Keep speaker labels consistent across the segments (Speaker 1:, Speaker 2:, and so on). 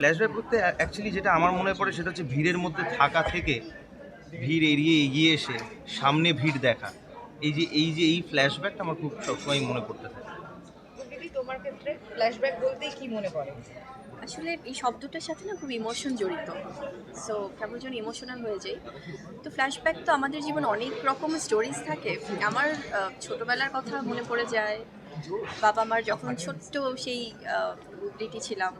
Speaker 1: Flashback করতে actually যেটা আমার মনে পড়ে সেটা হচ্ছে ভিড়ের মধ্যে থাকা থেকে ভিড় এড়িয়ে এগিয়ে এসে সামনে ভিড় দেখা। এই যে এই যে এই ফ্ল্যাশব্যাকটা আমার খুব সবসময় মনে পড়তে থাকে।
Speaker 2: তোমার ক্ষেত্রে ফ্ল্যাশব্যাক বলতেই কি মনে পড়ে?
Speaker 3: আসলে এই শব্দটার সাথে না খুব ইমোশন জড়িত। সো কেমন যেন ইমোশনাল হয়ে যায় তো ফ্ল্যাশব্যাক তো আমাদের জীবনে অনেক রকম স্টোরিজ থাকে। আমার ছোটবেলার কথা মনে পড়ে যায়। বাবা মার যখন ছোট্ট সেই বুবলিটি ছিলাম।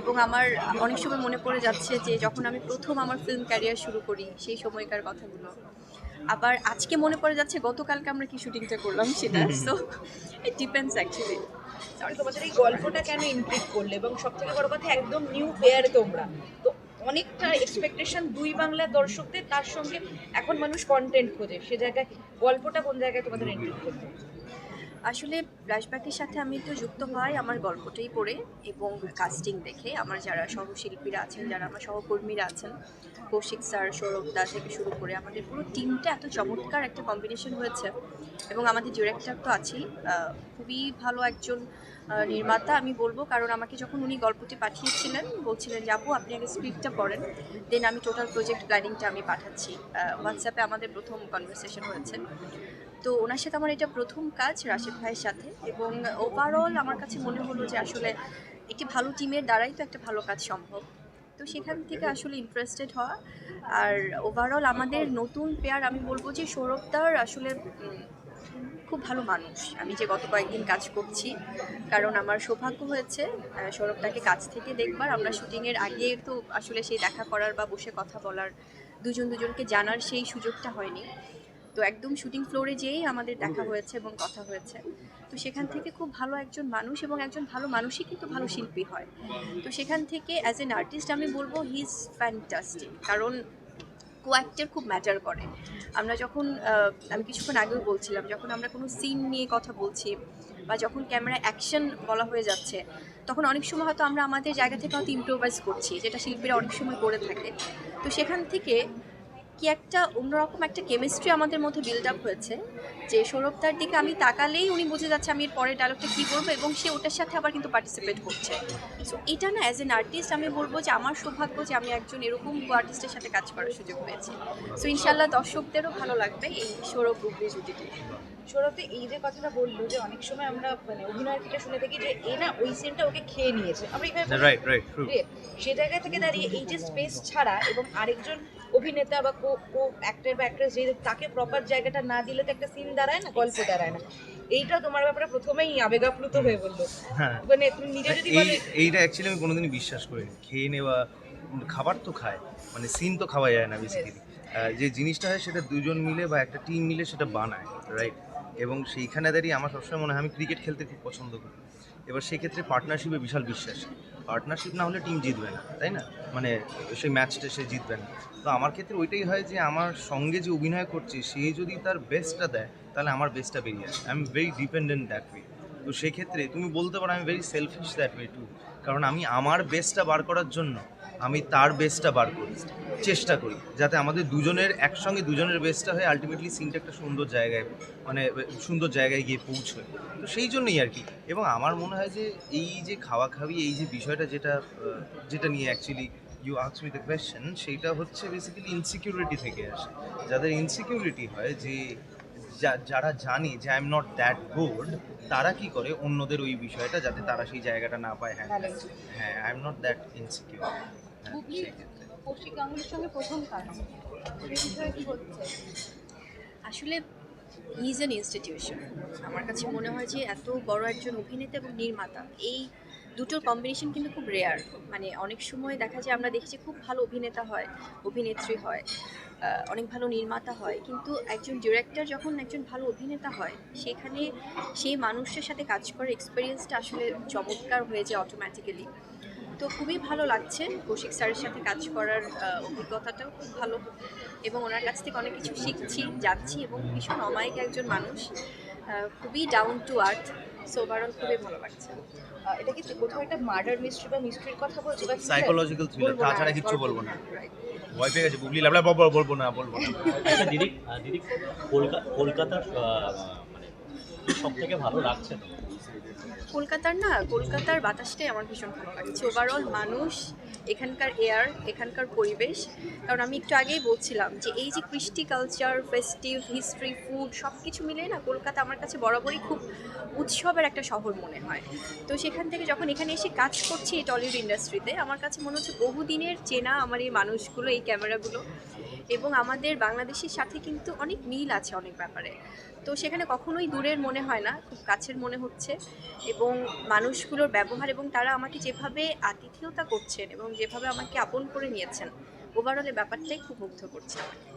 Speaker 3: এবং আমার অনেক সময় মনে পড়ে যাচ্ছে যে যখন আমি প্রথম আমার ফিল্ম ক্যারিয়ার শুরু করি সেই সময়কার কথাগুলো। আবার আজকে মনে পড়ে যাচ্ছে গতকালকে আমরা কি শুটিংটা করলাম সেটা। সো ইট ডিপেন্ডস অ্যাকচুয়ালি
Speaker 2: তোমাদের এই গল্পটা কেন ইন্ট্রিগ করলে? এবং সব থেকে বড় কথা একদম নিউ পেয়ার তোমরা। তো অনেকটা এক্সপেকটেশন দুই বাংলার দর্শকদের তার সঙ্গে এখন মানুষ কন্টেন্ট খোঁজে। সে জায়গায় গল্পটা কোন জায়গায় তোমাদের ইন্ট্রিগ করবে?
Speaker 3: আসলে ফ্ল্যাশব্যাকের সাথে আমি তো যুক্ত হয় আমার গল্পটাই পড়ে এবং কাস্টিং দেখে আমার যারা সহশিল্পীরা আছেন, যারা আমার সহকর্মীরা আছেন, কৌশিক স্যার, সৌরভ দা থেকে শুরু করে আমাদের পুরো টিমটা এত চমৎকার একটা কম্বিনেশন হয়েছে এবং আমাদের ডিরেক্টর তো আছেই। খুবই ভালো একজন নির্মাতা আমি বলব। কারণ আমাকে যখন উনি গল্পটি পাঠিয়েছিলেন, বলছিলেন যে আপু আপনি আগে স্ক্রিপ্টটা পড়েন দেন আমি টোটাল প্রজেক্ট প্ল্যানিংটা আমি পাঠাচ্ছি। হোয়াটসঅ্যাপে আমাদের প্রথম কনভারসেশন হয়েছে। তো ওনার সাথে আমার এটা প্রথম কাজ রাশেদ ভাইয়ের সাথে এবং ওভারঅল আমার কাছে মনে হলো যে আসলে একটি ভালো টিমের দ্বারাই তো একটা ভালো কাজ সম্ভব। তো সেখান থেকে আসলে ইন্টারেস্টেড হওয়া আর ওভারঅল আমাদের নতুন পেয়ার আমি বলব যে সৌরভদার আসলে খুব ভালো মানুষ। আমি যে গত কয়েকদিন কাজ করছি, কারণ আমার সৌভাগ্য হয়েছে সৌরভদাকে কাছ থেকে দেখবার। আমরা শুটিংয়ের আগে তো আসলে সেই দেখা করার বা বসে কথা বলার, দুজন দুজনকে জানার সেই সুযোগটা হয়নি। তো একদম শুটিং ফ্লোরে যেয়েই আমাদের দেখা হয়েছে এবং কথা হয়েছে। তো সেখান থেকে খুব ভালো একজন মানুষ এবং একজন ভালো মানুষই কিন্তু ভালো শিল্পী হয়। তো সেখান থেকে অ্যাজ এন আর্টিস্ট আমি বলব হি ইজ ফ্যান্টাস্টিক কারণ কো অ্যাক্টার খুব ম্যাটার করে। আমরা যখন আমি কিছুক্ষণ আগেও বলছিলাম যখন আমরা কোনো সিন নিয়ে কথা বলছি বা যখন ক্যামেরা অ্যাকশন বলা হয়ে যাচ্ছে তখন অনেক সময় হয়তো আমরা আমাদের জায়গা থেকে হয়তো ইম্প্রোভাইজ করছি যেটা শিল্পীরা অনেক সময় করে থাকে। তো সেখান থেকে কি একটা অন্যরকম একটা কেমিস্ট্রি আমাদের মধ্যে বিল্ড আপ হয়েছে। যে সৌরভদার দিকে আমি তাকালেই উনি বুঝে যাচ্ছে আমি এর পরের ডায়লগটা কী করব এবং সে ওটার সাথে আবার কিন্তু পার্টিসিপেট করছে। সো এটা না অ্যাজ এন আর্টিস্ট আমি বলব যে আমার সৌভাগ্য যে আমি একজন এরকম আর্টিস্টের সাথে কাজ করার সুযোগ পেয়েছি। সো ইনশাল্লাহ দর্শকদেরও ভালো লাগবে এই সৌরভ বুবলি জুটিটি।
Speaker 2: সৌরভতে এই যে কথাটা বলল যে অনেক সময় আমরা মানে অভিনয়ের থেকে শুনে থাকি যে এ না ওই সিনটা ওকে খেয়ে নিয়েছে। আমরা এখানে
Speaker 1: রাইট রাইট
Speaker 2: সে জায়গা থেকে দাঁড়িয়ে এই যে স্পেস ছাড়া এবং আরেকজন অভিনেতা বা কো কো অ্যাক্টর বা অ্যাক্ট্রেস যে তাকে প্রপার জায়গাটা না দিলে তো একটা সিন দাঁড়ায় না গল্প দাঁড়ায় না? এইটা তোমার ব্যাপারে প্রথমেই আবেগাপ্লুত হয়ে বলল।
Speaker 1: হ্যাঁ।
Speaker 2: মানে তুমি নিজে যদি বলো
Speaker 1: এইটা অ্যাকচুয়ালি আমি কোনোদিনই বিশ্বাস করি খেয়ে নেওয়া খাবার তো খায় মানে সিন তো খাওয়া যায় না বেসিক্যালি যে জিনিসটা হয় সেটা দুজন মিলে বা একটা টিম মিলে সেটা বানায় রাইট এবং সেইখানে দাঁড়িয়ে আমার সবসময় মনে হয় আমি ক্রিকেট খেলতে খুব পছন্দ করি। এবার সেক্ষেত্রে পার্টনারশিপে বিশাল বিশ্বাস। পার্টনারশিপ না হলে টিম জিতবে না, তাই না? মানে সেই ম্যাচটা সে জিতবে না। তো আমার ক্ষেত্রে ওইটাই হয় যে আমার সঙ্গে যে অভিনয় করছে, সে যদি তার বেস্টটা দেয়, তাহলে আমার বেস্টটা বেরিয়ে আসে। I am very dependent that way তো সেক্ষেত্রে তুমি বলতে পারো আমি very selfish that way too কারণ আমি আমার বেস্টটা বার করার জন্য আমি তার বেস্টটা বার করি চেষ্টা করি যাতে আমাদের দুজনের একসঙ্গে দুজনের বেস্টটা হয়ে আলটিমেটলি সিনটা একটা সুন্দর জায়গায় মানে সুন্দর জায়গায় গিয়ে পৌঁছয়। তো সেই জন্যই আর কি। এবং আমার মনে হয় যে এই যে খাওয়া খাওয়ি এই যে বিষয়টা যেটা যেটা নিয়ে অ্যাকচুয়ালি ইউ আক্স মি দ্য কোয়েশ্চেন সেইটা হচ্ছে বেসিক্যালি ইনসিকিউরিটি থেকে আসে। যাদের ইনসিকিউরিটি হয় যে যা- যারা জানে যে I am not that good তারা কি করে? অন্যদের ওই বিষয়টা যাতে তারা সেই জায়গাটা না পায়। হ্যাঁ হ্যাঁ I am not that insecure
Speaker 4: Bubly Koushik গাঙ্গুলির সঙ্গে প্রথম কাজ বলতে
Speaker 3: আসলে ইজ অ্যান ইনস্টিটিউশন আমার কাছে মনে হয় যে এত বড় একজন অভিনেতা এবং নির্মাতা, এই দুটোর কম্বিনেশন কিন্তু খুব রেয়ার মানে অনেক সময় দেখা যায় আমরা দেখি যে খুব ভালো অভিনেতা হয়, অভিনেত্রী হয় অনেক ভালো নির্মাতা হয়, কিন্তু একজন ডিরেক্টর যখন একজন ভালো অভিনেতা হয়, সেখানে সেই মানুষটার সাথে কাজ করার এক্সপিরিয়েন্সটা আসলে চমৎকার হয়ে যায় অটোমেটিক্যালি তো খুবই ভালো লাগছে। কৌশিক স্যারের সাথে কাজ করার অভিজ্ঞতাটাও খুব ভালো। এবং ওনার কাছ থেকে অনেক কিছু শিখছি যাচ্ছি এবং ভীষণ অমায়িক একজন মানুষ। খুবই down to earth so overall খুবই ভালো লাগছে।
Speaker 2: এটা কি কোথাও একটা মার্ডার মিস্ট্রি বা মিস্ট্রির কথা বলছো বা
Speaker 1: সাইকোলজিক্যাল থ্রিলার তাছাড়া
Speaker 3: কিছু
Speaker 1: বলব না. ভয় পেয়ে গেছে বুবলি লাবলা বলব না বলব না
Speaker 5: আচ্ছা দিদি দিদি কলকা- কলকাতার সব থেকে ভালো লাগছে
Speaker 3: কলকাতার না, কলকাতার বাতাসটাই আমার ভীষণ ভালো লাগছে। ওভারঅল মানুষ, এখানকার এয়ার এখানকার পরিবেশ। কারণ আমি একটু আগেই বলছিলাম যে এই যে কৃষ্টি কালচার ফেস্টিভ হিস্ট্রি ফুড সব কিছু মিলে না কলকাতা আমার কাছে বরাবরই খুব উৎসবের একটা শহর মনে হয়। তো সেখান থেকে যখন এখানে এসে কাজ করছি এই টলিউড ইন্ডাস্ট্রিতে আমার কাছে মনে হচ্ছে বহুদিনের চেনা আমার এই মানুষগুলো, এই ক্যামেরাগুলো এবং আমাদের বাংলাদেশের সাথে কিন্তু অনেক মিল আছে অনেক ব্যাপারে। তো সেখানে কখনোই দূরের মনে হয় না, খুব কাছের মনে হচ্ছে এবং মানুষগুলোর ব্যবহার এবং তারা আমাকে যেভাবে আতিথেয়তা করছেন এবং যেভাবে আমাকে আপন করে নিয়েছেন ওভারঅল ব্যাপারটাই খুব মুগ্ধ করছে আমাকে।